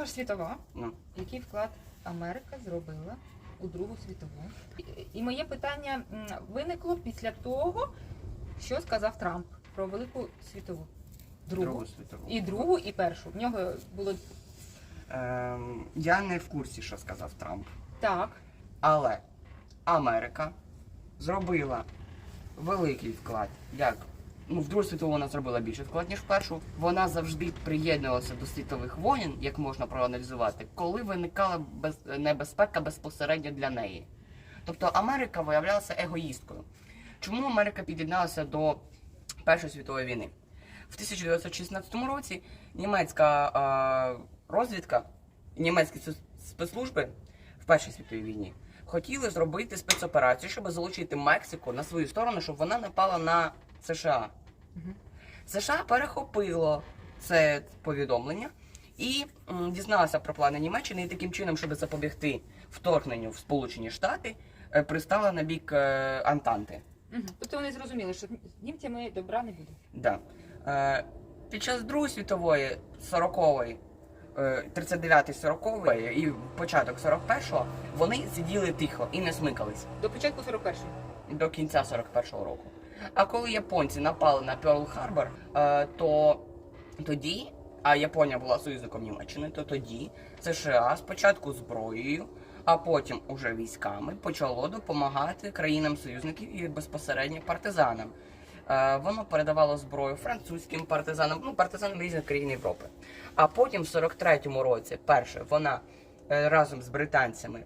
Друга світова. Ну. Який вклад Америка зробила у Другу світову? І, і моє питання виникло після того, що сказав Трамп про Велику світову. Другу. Другу світову. І другу, і першу. В нього було Ем, я не в курсі, що сказав Трамп. так. Але Америка зробила великий вклад. Як? Ну, в Другу світову вона зробила більше вклад, ніж в першу. Вона завжди приєднувалася до світових воєн, як можна проаналізувати, коли виникала без... небезпека безпосередньо для неї. Тобто Америка виявлялася егоїсткою. Чому Америка під'єдналася до Першої світової війни? В 1916 році німецька е, розвідка, німецькі спецслужби в Першій світовій війні хотіли зробити спецоперацію, щоб залучити Мексику на свою сторону, щоб вона напала на США. США перехопило це повідомлення і дізналася про плани Німеччини, і таким чином, щоб запобігти вторгненню в Сполучені Штати, е, пристала на бік е, Антанти. Угу. Тобто вони зрозуміли, що з німцями добра не буде. Да. Е, під час Другої світової 40-ї, е, 39-40-ї і початок 41-го вони сиділи тихо і не смикались До початку 41-го. до кінця 41-го року. А коли японці напали на Перл Харбор, е, то тоді, а Японія була союзником Німеччини, то тоді США спочатку зброєю, а потім уже військами почало допомагати країнам союзників і безпосередньо партизанам. Е, Воно передавало зброю французьким партизанам, ну партизанам різних країн Європи. А потім, в 43-му році, перше, вона е, разом з британцями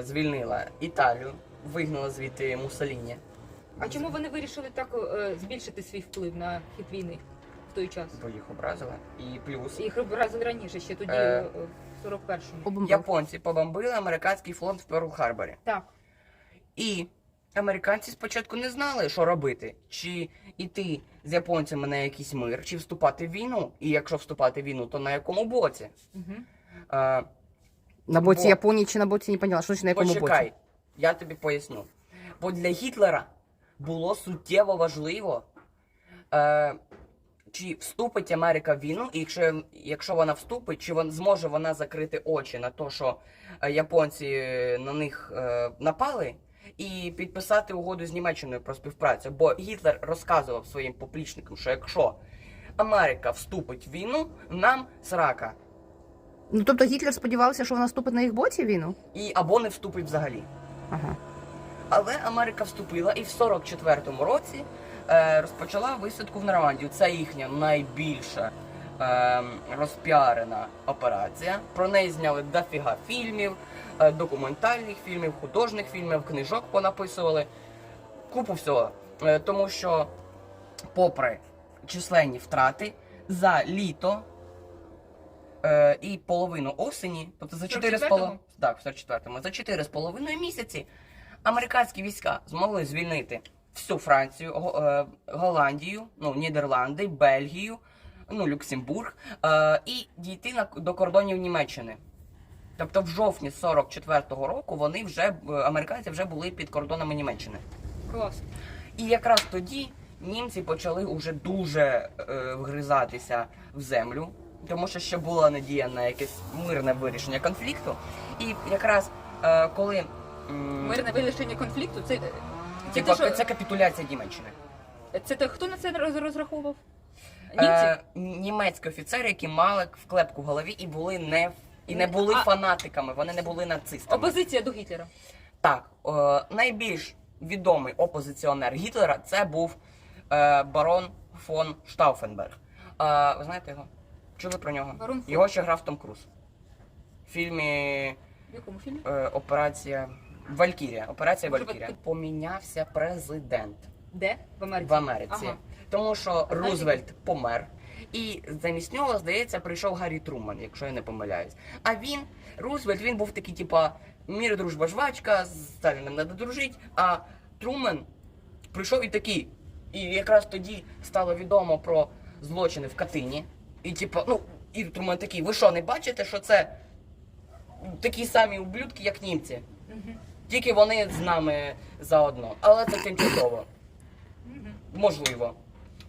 звільнила Італію, вигнала звідти Муссоліні. А чому вони вирішили так е, збільшити свій вплив на хід війни в той час? Бо їх образили. І плюс Їх образили раніше, ще тоді, Е. е, в 41-му. японці побомбили американський флот в Перл Харборі. Так. І американці спочатку не знали, що робити, чи йти з японцями на якийсь мир, чи вступати в війну. І якщо вступати в війну, то на якому боці? Угу. Е, На боці Бо- Японії чи на боці не поняла, що значить на якому Почекай, боці? я тобі поясню. Бо для Гітлера було суттєво важливо, е, чи вступить Америка в війну, і якщо, якщо вона вступить, чи вон, зможе вона закрити очі на те, що е, японці на них е, напали, і підписати угоду з Німеччиною про співпрацю. Бо Гітлер розказував своїм поплічникам, що якщо Америка вступить в війну, нам срака. Ну тобто Гітлер сподівався, що вона вступить на їх боці в війну? І або не вступить взагалі. Ага. Але Америка вступила і в 44-му році е, розпочала висадку в Нормандію. Це їхня найбільша е, розпіарена операція. Про неї зняли дофіга фільмів, е, документальних фільмів, художніх фільмів, книжок понаписували. Купу всього. Тому що, попри численні втрати, за літо е, і половину осені, тобто за 4 з 44-му? половиною, так, в 44-му, за 4 з половиною місяці американські війська змогли звільнити всю Францію, е, Голландію, ну, Нідерланди, Бельгію, ну, Люксембург е, і дійти на, до кордонів Німеччини. Тобто в жовтні 44-го року вони вже е, американці вже були під кордонами Німеччини. Клас. І якраз тоді німці почали уже дуже е, вгризатися в землю, тому що ще була надія на якесь мирне вирішення конфлікту. І якраз е, коли Мирне вирішення конфлікту це. Це, типа, те, що, це капітуляція Німеччини. це те, хто на це роз- розраховував? Німці? Е, німецькі офіцери, які мали вклепку в голові і були не і не були А- фанатиками, вони не були нацистами. Опозиція до Гітлера. Так, е, найбільш відомий опозиціонер Гітлера це був е, барон фон Штауфенберг. Е, ви знаєте його? Чули про нього? Барон фон. Його ще грав Том Круз. В фільмі В якому фільмі? е, Операція Валькірія. Операція Валькірія. Помінявся президент Де? В Америці. в Америці. Ага. Тому що Рузвельт помер. І замість нього, здається, прийшов Гаррі Труман, якщо я не помиляюсь. А він, Рузвельт, він був такий, типа, мір, дружба, жвачка, з Сталіним треба дружити. А Труман прийшов і такий. І якраз тоді стало відомо про злочини в Катині. І типа, ну, і Труман такий, ви що, не бачите, що це такі самі ублюдки, як німці? Мгм. Тільки вони з нами заодно. Але це тимчасово. Можливо.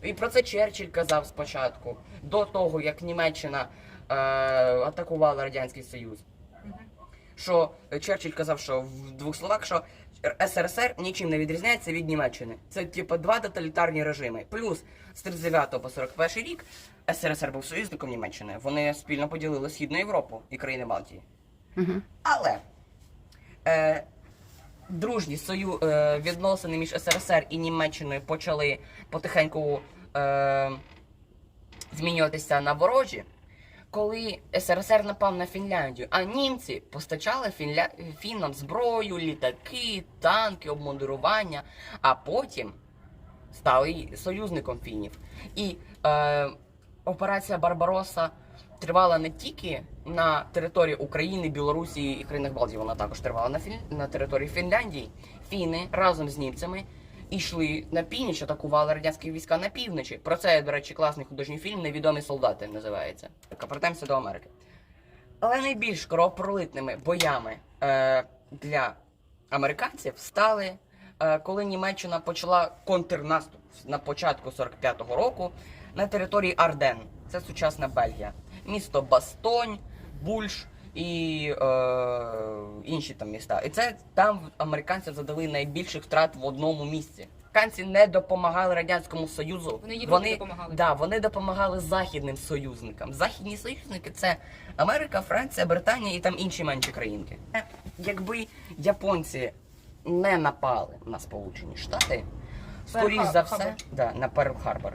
І про це Черчилль казав спочатку, до того, як Німеччина е, атакували Радянський Союз. Що Черчилль казав, що в двох словах, що СРСР нічим не відрізняється від Німеччини. Це типу два тоталітарні режими. Плюс з 39 по 41 рік СРСР був союзником Німеччини. Вони спільно поділили Східну Європу і країни Балтії. Угу. Але е, дружні сою, е, відносини між СРСР і Німеччиною почали потихеньку е, змінюватися на ворожі, коли СРСР напав на Фінляндію, а німці постачали фінля... фіннам зброю, літаки, танки, обмундирування, а потім стали союзником фінів. І е, операція Барбароса тривала не тільки на території України, Білорусі і країнах Балтії, вона також тривала на, Фін... на території Фінляндії. Фіни разом з німцями йшли на північ, атакували радянські війська на півночі. Про це, до речі, класний художній фільм Невідомі солдати називається. Повертаємося до Америки. Але найбільш кровопролитними боями е, для американців стали, е, коли Німеччина почала контрнаступ на початку 45-го року на території Арден. Це сучасна Бельгія. Місто Бастонь, Бульш і е, інші там міста. І це там американці задали найбільших втрат в одному місці. Американці не допомагали радянському союзу. Вони Європі допомагали. Да, вони допомагали західним союзникам. Західні союзники це Америка, Франція, Британія і там інші менші країнки. Якби японці не напали на Сполучені Штати, скоріш за все, да, на Перл Харбор,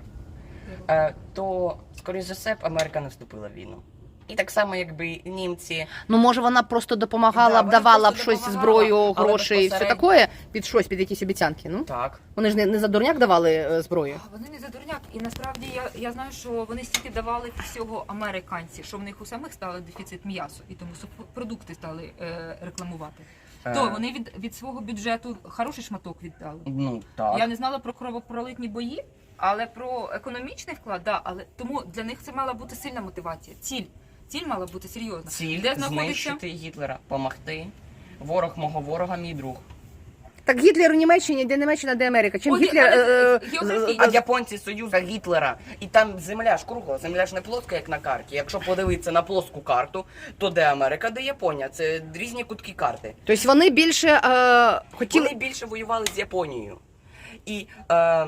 е, то скоріш за все б Америка не вступила в війну. І так само, якби німці Ну може вона просто допомагала Да, б, вона давала б просто щось допомагала, зброю, але гроші і все безпосередньо- таке під щось, під якісь обіцянки. Ну так. вони ж не, не за дурняк давали е, зброю. А Вони не за дурняк. І насправді я, я знаю, що вони стільки давали всього американців, що в них у самих став дефіцит м'ясу, і тому продукти стали е, рекламувати. Е, То вони від, від свого бюджету хороший шматок віддали. Ну так. Я не знала про кровопролитні бої, але про економічний вклад, да, але тому для них це мала бути сильна мотивація. Ціль. Ціль мала бути серйозна. Ціль Де знаходиться? знищити Гітлера, помогти. Ворог мого ворога, мій друг. Так Гітлер у Німеччині, де Німеччина, де Америка. Чим От, Гітлер. але, е, е, географічно. А японці союза Гітлера, і там земля ж кругла, земля ж не плоска, як на карті. Якщо подивитися на плоску карту, то де Америка, де Японія? Це різні кутки карти. Тобто вони більше е, хотіли. Вони більше воювали з Японією. І е,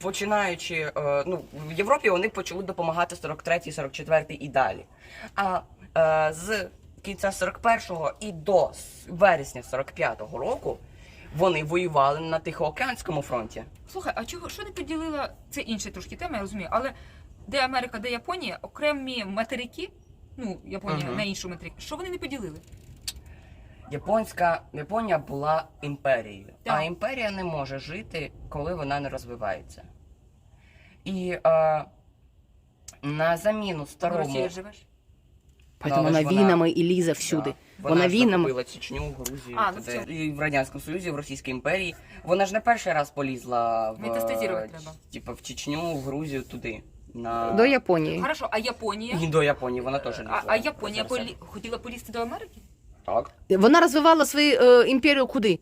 починаючи, е, ну, в Європі вони почали допомагати 43-й, 44-й і далі. А е, з кінця 41-го і до вересня 45-го року вони воювали на Тихоокеанському фронті. Слухай, а чого що не поділила? Це інша трошки тема, я розумію, але де Америка, де Японія, окремі материки, ну Японія Мгм. на іншу материк, що вони не поділили? Японська Японія була імперією, а імперія не може жити, коли вона не розвивається. І е, на заміну В старому Росії живеш? Поэтому вона вона- війнами і лізе всюди. Да. Вона ж війнами. захопила Чечню, Грузію, А, ну туди. все. і в Радянському Союзі, в Російській імперії. Вона ж не перший раз полізла в, е, треба. Типу, в Чечню, в Грузію, туди. На... До Японії. Хорошо, а Японія? І до Японії вона теж А, лізла. а Японія полі... Хотіла полізти до Америки? Так. Вона розвивала свою е, імперію куди?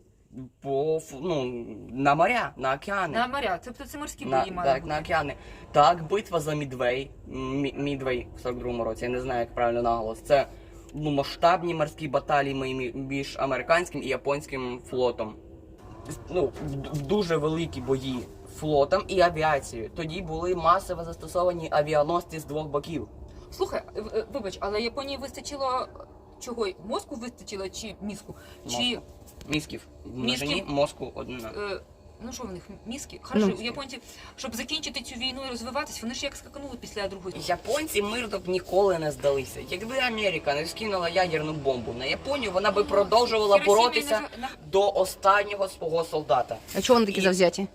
По, ну, на моря, на океани. На моря. Тобто це морські На, бої мали так, бути. на океани. Так, битва за Мідвей. Мі- Мідвей в 42-му році, я не знаю, як правильно наголос. Це ну, масштабні морські баталії мі- між американським і японським флотом. Ну, в- в дуже великі бої флотом і авіацією. Тоді були масово застосовані авіаносці з двох боків. Слухай, е, е, вибач, але Японії вистачило чого? Мозку вистачило чи мізку? Чи Мозку. Місків. В множині Місків? мозку однина. е, ну що в них мізки? Хорошо, Ну. у японців, щоб закінчити цю війну і розвиватись, вони ж як скаканули після другої. Японці мирно б ніколи не здалися. Якби Америка не скинула ядерну бомбу на Японію, вона би продовжувала Хіросіма і боротися до останнього свого солдата. А чого вони такі І- завзяті?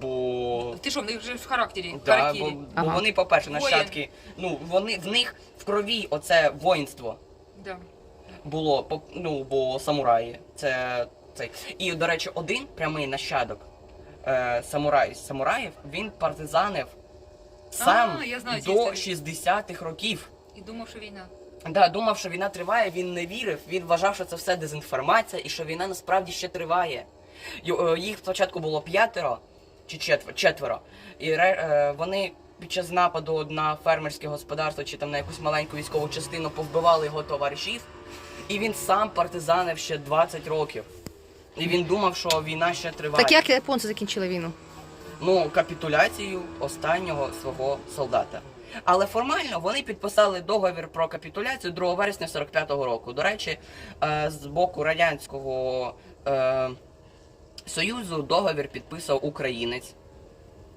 Бо Ти що, в них вже в характері? Да, характері. бо, бо Ага. вони, по-перше, Воїн. нащадки. Ну, вони в них в крові оце воїнство Да. було, по- ну, бо самураї. Це цей. І, до речі, один прямий нащадок е, самурай, з самураїв, він партизанив сам А, я знаю цю до історію. 60-х років. І думав, що війна. Да, думав, що війна триває, він не вірив, він вважав, що це все дезінформація і що війна насправді ще триває. Ю- е, Їх спочатку було п'ятеро чи четверо. І е, вони під час нападу на фермерське господарство чи там на якусь маленьку військову частину повбивали його товаришів, і він сам партизанив ще 20 років. І він думав, що війна ще триває. Так як японці закінчили війну? Ну, капітуляцію останнього свого солдата. Але формально вони підписали договір про капітуляцію 2 вересня 45-го року. До речі, е, з боку радянського е, союзу договір підписав українець.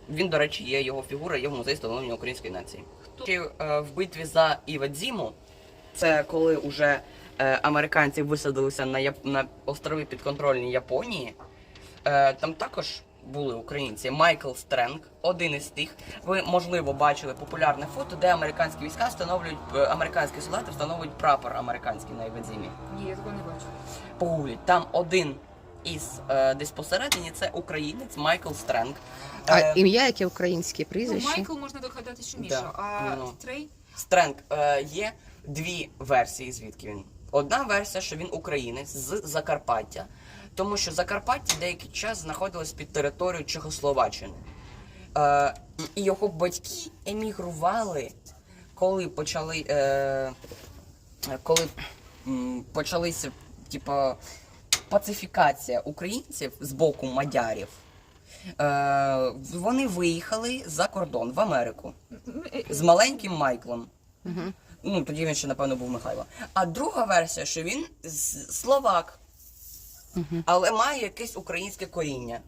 Він, до речі, є його фігура, є в музеї становлення української нації. Ще, е, В битві за Івадзіму, це коли вже е, американці висадилися на, Яп... на острови підконтрольні Японії. Е, там також були українці. Майкл Стренг, один із тих. Ви можливо бачили популярне фото, де американські війська встановлюють американські солдати встановлюють прапор американський на Івадзімі. Ні, я такого не бачу. Погугліть. Там один із е, десь посередині це українець Майкл Стренг. А Е, ім'я яке українське Ну. Майкл можна догадати, що Міша, Да, а ну. Стрей? Стренг е, є дві версії, звідки він. Одна версія, що він українець з Закарпаття, тому що Закарпаття деякий час знаходилось під територією Чехословаччини. Е, і його батьки емігрували, коли почали. Е, коли м, почалися, типа, пацифікація українців з боку мадярів. Е, вони виїхали за кордон в Америку з маленьким Майклом. Мгм. Ну, тоді він ще, напевно, був Михайло. А друга версія, що він словак, але має якесь українське коріння.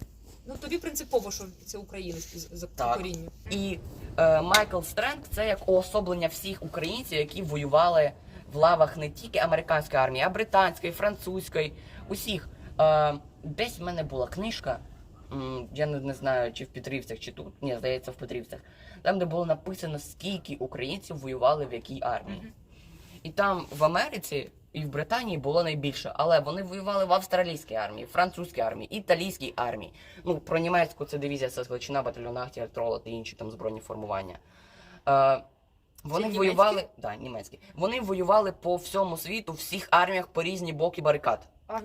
Ну тобі принципово, що це українець за Так. коріння. І е, Майкл Стренг це як уособлення всіх українців, які воювали в лавах не тільки американської армії, а британської, французької, усіх. Е, десь в мене була книжка. Я не, не знаю, чи в Петрівцях, чи тут. Ні, здається, в Петрівцях. Там, де було написано, скільки українців воювали в якій армії. І там в Америці і в Британії було найбільше, але вони воювали в австралійській армії, французькій армії, італійській армії. Ну, про німецьку це дивізія Сазвичина, батальйон Ахтія, Трола та інші там збройні формування. Е, вони німецькі? воювали, да, німецькі. Вони воювали по всьому світу, в всіх арміях по різні боки барикад.